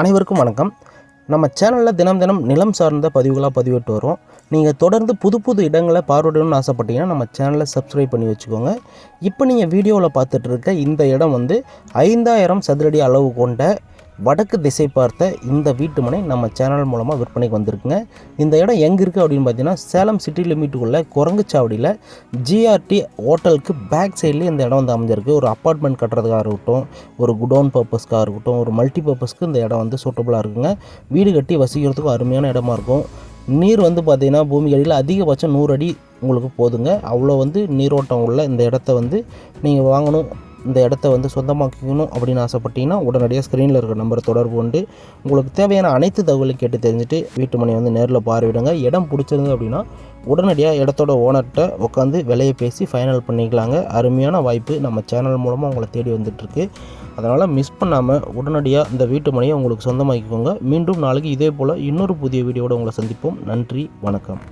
அனைவருக்கும் வணக்கம். நம்ம சேனலில் தினம் தினம் நிலம் சார்ந்த பதிவுகளாக பதிவிட்டு வரோம் நீங்கள் தொடர்ந்து புது புது இடங்களை பார்வையிடணும்னு ஆசைப்பட்டீங்கன்னா நம்ம சேனலை சப்ஸ்கிரைப் பண்ணி வச்சுக்கோங்க. இப்போ நீங்கள் வீடியோவில் பார்த்துட்டு இருக்க இந்த இடம் வந்து ஐந்தாயிரம் சதுரடி அளவு கொண்ட வடக்கு திசை பார்த்த இந்த வீட்டு மனை நம்ம சேனல் மூலமாக விற்பனைக்கு வந்திருக்குங்க. இந்த இடம் எங்கே இருக்குது அப்படின்னு பார்த்தீங்கன்னா சேலம் சிட்டி லிமிட்டுக்குள்ளே குரங்குச்சாவடியில் ஜிஆர்டி ஹோட்டலுக்கு பேக் சைட்லேயே இந்த இடம் வந்து அமைஞ்சிருக்கு. ஒரு அப்பார்ட்மெண்ட் கட்டுறதுக்காக இருக்கட்டும் ஒரு குடோன் பர்பஸ்க்காக இருக்கட்டும் ஒரு மல்டி பர்பஸ்க்கு இந்த இடம் வந்து சூட்டபுளாக இருக்குங்க. வீடு கட்டி வசிக்கிறதுக்கும் அருமையான இடமா இருக்கும். நீர் வந்து பார்த்திங்கன்னா பூமி அடியில் அதிகபட்சம் நூறு அடி உங்களுக்கு போதுங்க. அவ்வளோ வந்து நீரோட்டம் உள்ள இந்த இடத்த வந்து நீங்கள் வாங்கணும். இந்த இடத்த வந்து சொந்தமாக்கணும் அப்படின்னு ஆசைப்பட்டீங்கன்னா உடனடியாக ஸ்க்ரீனில் இருக்கிற நம்பரை தொடர்பு கொண்டு உங்களுக்கு தேவையான அனைத்து தகவலையும் கேட்டு தெரிஞ்சுட்டு வீட்டு மனை வந்து நேரில் பார்வையிடுங்க. இடம் பிடிச்சிருந்தது அப்படின்னா உடனடியாக இடத்தோட ஓனர்கிட்ட உட்காந்து விலையை பேசி ஃபைனல் பண்ணிக்கலாங்க. அருமையான வாய்ப்பு நம்ம சேனல் மூலமாக உங்களை தேடி வந்துட்டுருக்கு. அதனால் மிஸ் பண்ணாமல் உடனடியாக இந்த வீட்டு மனையை உங்களுக்கு சொந்தமாக்கிக்கோங்க. மீண்டும் நாளைக்கு இதே போல் இன்னொரு புதிய வீடியோட உங்களை சந்திப்போம். நன்றி வணக்கம்.